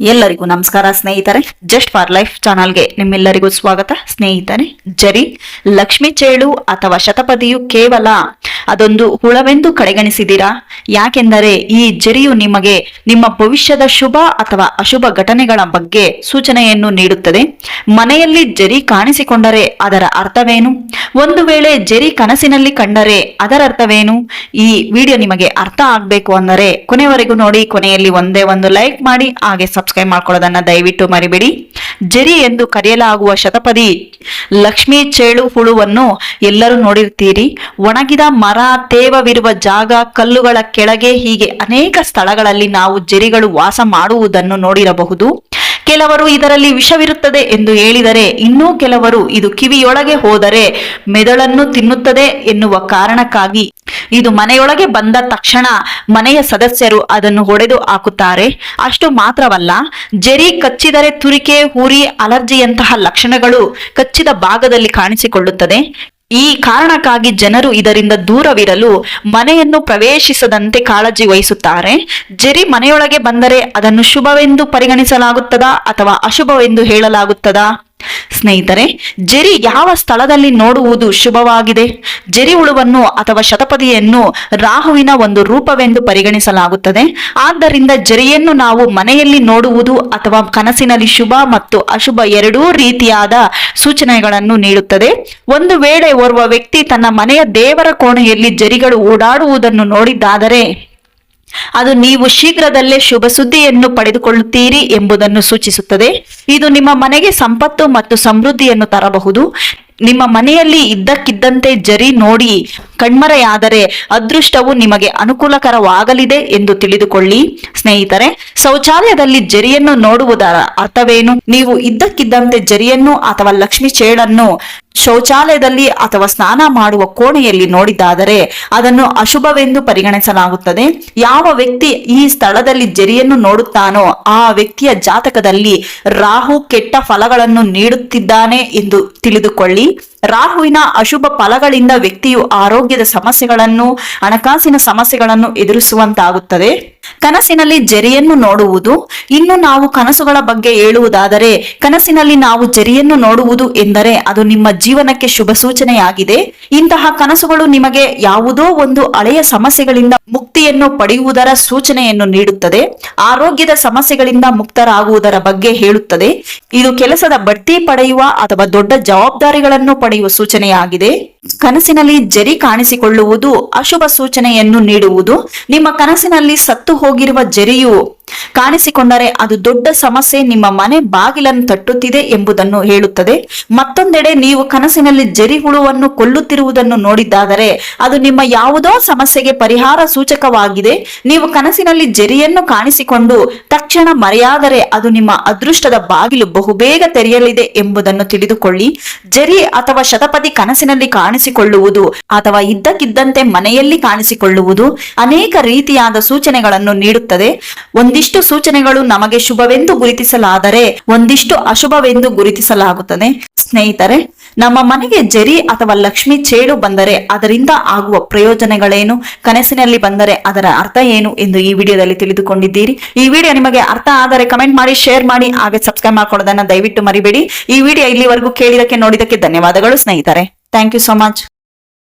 ಎಲ್ಲರಿಗೂ ನಮಸ್ಕಾರ ಸ್ನೇಹಿತರೆ, ಜಸ್ಟ್ ಫಾರ್ ಲೈಫ್ ಚಾನಲ್ಗೆ ನಿಮ್ಮೆಲ್ಲರಿಗೂ ಸ್ವಾಗತ. ಸ್ನೇಹಿತರೆ, ಜರಿ, ಲಕ್ಷ್ಮಿ ಚೇಳು ಅಥವಾ ಶತಪದಿಯು ಕೇವಲ ಅದೊಂದು ಹುಳವೆಂದು ಕಡೆಗಣಿಸಿದಿರಾ? ಯಾಕೆಂದರೆ ಈ ಜರಿಯು ನಿಮಗೆ ನಿಮ್ಮ ಭವಿಷ್ಯದ ಶುಭ ಅಥವಾ ಅಶುಭ ಘಟನೆಗಳ ಬಗ್ಗೆ ಸೂಚನೆಯನ್ನು ನೀಡುತ್ತದೆ. ಮನೆಯಲ್ಲಿ ಜರಿ ಕಾಣಿಸಿಕೊಂಡರೆ ಅದರ ಅರ್ಥವೇನು? ಒಂದು ವೇಳೆ ಜರಿ ಕನಸಿನಲ್ಲಿ ಕಂಡರೆ ಅದರ ಅರ್ಥವೇನು? ಈ ವಿಡಿಯೋ ನಿಮಗೆ ಅರ್ಥ ಆಗ್ಬೇಕು ಅಂದರೆ ಕೊನೆವರೆಗೂ ನೋಡಿ, ಕೊನೆಯಲ್ಲಿ ಒಂದೇ ಒಂದು ಲೈಕ್ ಮಾಡಿ, ಹಾಗೆ ಸಬ್ಸ್ಕ್ರೈಬ್ ಮಾಡ್ಕೊಳ್ಳೋದನ್ನ ದಯವಿಟ್ಟು ಮರಿಬೇಡಿ. ಜರಿ ಎಂದು ಕರೆಯಲಾಗುವ ಶತಪದಿ ಲಕ್ಷ್ಮಿ ಚೇಳು ಹುಳುವನ್ನು ಎಲ್ಲರೂ ನೋಡಿರ್ತೀರಿ. ಒಣಗಿದ ಮರ ತೇವವಿರುವ ಜಾಗ ಕಲ್ಲುಗಳ ಕೆಳಗೆ ಹೀಗೆ ಅನೇಕ ಸ್ಥಳಗಳಲ್ಲಿ ನಾವು ಜರಿಗಳು ವಾಸ ಮಾಡುವುದನ್ನು ನೋಡಿರಬಹುದು. ಕೆಲವರು ಇದರಲ್ಲಿ ವಿಷವಿರುತ್ತದೆ ಎಂದು ಹೇಳಿದರೆ, ಇನ್ನೂ ಕೆಲವರು ಇದು ಕಿವಿಯೊಳಗೆ ಹೋದರೆ ಮೆದಳನ್ನು ತಿನ್ನುತ್ತದೆ ಎನ್ನುವ ಕಾರಣಕ್ಕಾಗಿ ಇದು ಮನೆಯೊಳಗೆ ಬಂದ ತಕ್ಷಣ ಮನೆಯ ಸದಸ್ಯರು ಅದನ್ನು ಹೊಡೆದು ಹಾಕುತ್ತಾರೆ. ಅಷ್ಟು ಮಾತ್ರವಲ್ಲ, ಜರಿ ಕಚ್ಚಿದರೆ ತುರಿಕೆ, ಹುರಿ, ಅಲರ್ಜಿಯಂತಹ ಲಕ್ಷಣಗಳು ಕಚ್ಚಿದ ಭಾಗದಲ್ಲಿ ಕಾಣಿಸಿಕೊಳ್ಳುತ್ತದೆ. ಈ ಕಾರಣಕ್ಕಾಗಿ ಜನರು ಇದರಿಂದ ದೂರವಿರಲು ಮನೆಯನ್ನು ಪ್ರವೇಶಿಸದಂತೆ ಕಾಳಜಿ ವಹಿಸುತ್ತಾರೆ. ಜರಿ ಮನೆಯೊಳಗೆ ಬಂದರೆ ಅದನ್ನು ಶುಭವೆಂದು ಪರಿಗಣಿಸಲಾಗುತ್ತದಾ ಅಥವಾ ಅಶುಭವೆಂದು ಹೇಳಲಾಗುತ್ತದಾ? ಸ್ನೇಹಿತರೆ, ಜರಿ ಯಾವ ಸ್ಥಳದಲ್ಲಿ ನೋಡುವುದು ಶುಭವಾಗಿದೆ? ಜರಿ ಹುಳುವನ್ನು ಅಥವಾ ಶತಪದಿಯನ್ನು ರಾಹುವಿನ ಒಂದು ರೂಪವೆಂದು ಪರಿಗಣಿಸಲಾಗುತ್ತದೆ. ಆದ್ದರಿಂದ ಜರಿಯನ್ನು ನಾವು ಮನೆಯಲ್ಲಿ ನೋಡುವುದು ಅಥವಾ ಕನಸಿನಲ್ಲಿ ಶುಭ ಮತ್ತು ಅಶುಭ ಎರಡೂ ರೀತಿಯಾದ ಸೂಚನೆಗಳನ್ನು ನೀಡುತ್ತದೆ. ಒಂದು ವೇಳೆ ಓರ್ವ ವ್ಯಕ್ತಿ ತನ್ನ ಮನೆಯ ದೇವರ ಕೋಣೆಯಲ್ಲಿ ಜರಿಗಳು ಓಡಾಡುವುದನ್ನು ನೋಡಿದ್ದಾದರೆ ಅದು ನೀವು ಶೀಘ್ರದಲ್ಲೇ ಶುಭ ಸುದ್ದಿಯನ್ನು ಪಡೆದುಕೊಳ್ಳುತ್ತೀರಿ ಎಂಬುದನ್ನು ಸೂಚಿಸುತ್ತದೆ. ಇದು ನಿಮ್ಮ ಮನೆಗೆ ಸಂಪತ್ತು ಮತ್ತು ಸಮೃದ್ಧಿಯನ್ನು ತರಬಹುದು. ನಿಮ್ಮ ಮನೆಯಲ್ಲಿ ಇದ್ದಕ್ಕಿದ್ದಂತೆ ಜರಿ ನೋಡಿ ಕಣ್ಮರೆಯಾದರೆ ಅದೃಷ್ಟವು ನಿಮಗೆ ಅನುಕೂಲಕರವಾಗಲಿದೆ ಎಂದು ತಿಳಿದುಕೊಳ್ಳಿ. ಸ್ನೇಹಿತರೆ, ಶೌಚಾಲಯದಲ್ಲಿ ಜರಿಯನ್ನು ನೋಡುವುದರ ಅರ್ಥವೇನು? ನೀವು ಇದ್ದಕ್ಕಿದ್ದಂತೆ ಜರಿಯನ್ನು ಅಥವಾ ಲಕ್ಷ್ಮಿ ಚೇಳನ್ನು ಶೌಚಾಲಯದಲ್ಲಿ ಅಥವಾ ಸ್ನಾನ ಮಾಡುವ ಕೋಣೆಯಲ್ಲಿ ನೋಡಿದ್ದಾದರೆ ಅದನ್ನು ಅಶುಭವೆಂದು ಪರಿಗಣಿಸಲಾಗುತ್ತದೆ. ಯಾವ ವ್ಯಕ್ತಿ ಈ ಸ್ಥಳದಲ್ಲಿ ಜರಿಯನ್ನು ನೋಡುತ್ತಾನೋ ಆ ವ್ಯಕ್ತಿಯ ಜಾತಕದಲ್ಲಿ ರಾಹು ಕೆಟ್ಟ ಫಲಗಳನ್ನು ನೀಡುತ್ತಿದ್ದಾನೆ ಎಂದು ತಿಳಿದುಕೊಳ್ಳಿ. ರಾಹುವಿನ ಅಶುಭ ಫಲಗಳಿಂದ ವ್ಯಕ್ತಿಯು ಆರೋಗ್ಯದ ಸಮಸ್ಯೆಗಳನ್ನು ಹಣಕಾಸಿನ ಸಮಸ್ಯೆಗಳನ್ನು ಎದುರಿಸುವಂತಾಗುತ್ತದೆ. ಕನಸಿನಲ್ಲಿ ಜರಿಯನ್ನು ನೋಡುವುದು. ಇನ್ನು ನಾವು ಕನಸುಗಳ ಬಗ್ಗೆ ಹೇಳುವುದಾದರೆ, ಕನಸಿನಲ್ಲಿ ನಾವು ಜರಿಯನ್ನು ನೋಡುವುದು ಎಂದರೆ ಅದು ನಿಮ್ಮ ಜೀವನಕ್ಕೆ ಶುಭ ಸೂಚನೆಯಾಗಿದೆ. ಇಂತಹ ಕನಸುಗಳು ನಿಮಗೆ ಯಾವುದೋ ಒಂದು ಹಳೆಯ ಸಮಸ್ಯೆಗಳಿಂದ ಮುಕ್ತಿಯನ್ನು ಪಡೆಯುವುದರ ಸೂಚನೆಯನ್ನು ನೀಡುತ್ತದೆ. ಆರೋಗ್ಯದ ಸಮಸ್ಯೆಗಳಿಂದ ಮುಕ್ತರಾಗುವುದರ ಬಗ್ಗೆ ಹೇಳುತ್ತದೆ. ಇದು ಕೆಲಸದ ಬಡ್ತಿ ಪಡೆಯುವ ಅಥವಾ ದೊಡ್ಡ ಜವಾಬ್ದಾರಿಗಳನ್ನು ಪಡೆಯುವ ಸೂಚನೆಯಾಗಿದೆ. ಕನಸಿನಲ್ಲಿ ಜರಿ ಕಾಣಿಸಿಕೊಳ್ಳುವುದು ಅಶುಭ ಸೂಚನೆಯನ್ನು ನೀಡುವುದು. ನಿಮ್ಮ ಕನಸಿನಲ್ಲಿ ಸತ್ತು ಹೋಗಿರುವ ಜರಿಯು ಕಾಣಿಸಿಕೊಂಡರೆ ಅದು ದೊಡ್ಡ ಸಮಸ್ಯೆ. ನಿಮ್ಮ ಮನೆ ಬಾಗಿಲನ್ನು ತಟ್ಟುತ್ತಿದೆ ಎಂಬುದನ್ನು ಹೇಳುತ್ತದೆ. ಮತ್ತೊಂದೆಡೆ ನೀವು ಕನಸಿನಲ್ಲಿ ಜರಿ ಹುಳುವನ್ನು ಕೊಲ್ಲುತ್ತಿರುವುದನ್ನು ನೋಡಿದ್ದಾದರೆ ಅದು ನಿಮ್ಮ ಯಾವುದೋ ಸಮಸ್ಯೆಗೆ ಪರಿಹಾರ ಸೂಚಕವಾಗಿದೆ. ನೀವು ಕನಸಿನಲ್ಲಿ ಜರಿಯನ್ನು ಕಾಣಿಸಿಕೊಂಡು ತಕ್ಷಣ ಮರೆಯಾದರೆ ಅದು ನಿಮ್ಮ ಅದೃಷ್ಟದ ಬಾಗಿಲು ಬಹುಬೇಗ ತೆರೆಯಲಿದೆ ಎಂಬುದನ್ನು ತಿಳಿದುಕೊಳ್ಳಿ. ಜರಿ ಅಥವಾ ಶತಪದಿ ಕನಸಿನಲ್ಲಿ ಕಾಣಿಸಿಕೊಳ್ಳುವುದು ಅಥವಾ ಇದ್ದಕ್ಕಿದ್ದಂತೆ ಮನೆಯಲ್ಲಿ ಕಾಣಿಸಿಕೊಳ್ಳುವುದು ಅನೇಕ ರೀತಿಯಾದ ಸೂಚನೆಗಳನ್ನು ನೀಡುತ್ತದೆ. ಒಂದಿಷ್ಟು ಸೂಚನೆಗಳು ನಮಗೆ ಶುಭವೆಂದು ಗುರುತಿಸಲಾದರೆ ಒಂದಿಷ್ಟು ಅಶುಭವೆಂದು ಗುರುತಿಸಲಾಗುತ್ತದೆ. ಸ್ನೇಹಿತರೆ, ನಮ್ಮ ಮನೆಗೆ ಜರಿ ಅಥವಾ ಲಕ್ಷ್ಮಿ ಚೇಳು ಬಂದರೆ ಅದರಿಂದ ಆಗುವ ಪ್ರಯೋಜನಗಳೇನು? ಕನಸಿನಲ್ಲಿ ಬಂದರೆ ಅದರ ಅರ್ಥ ಏನು ಎಂದು ಈ ವಿಡಿಯೋದಲ್ಲಿ ತಿಳಿದುಕೊಂಡಿದ್ದೀರಿ. ಈ ವಿಡಿಯೋ ನಿಮಗೆ ಅರ್ಥ ಆದರೆ ಕಮೆಂಟ್ ಮಾಡಿ, ಶೇರ್ ಮಾಡಿ, ಹಾಗೆ ಸಬ್ಸ್ಕ್ರೈಬ್ ಮಾಡ್ಕೊಳ್ಳೋದನ್ನ ದಯವಿಟ್ಟು ಮರಿಬೇಡಿ. ಈ ವಿಡಿಯೋ ಇಲ್ಲಿವರೆಗೂ ಕೇಳಿದಕ್ಕೆ ನೋಡಿದಕ್ಕೆ ಧನ್ಯವಾದಗಳು ಸ್ನೇಹಿತರೆ. Thank you so much.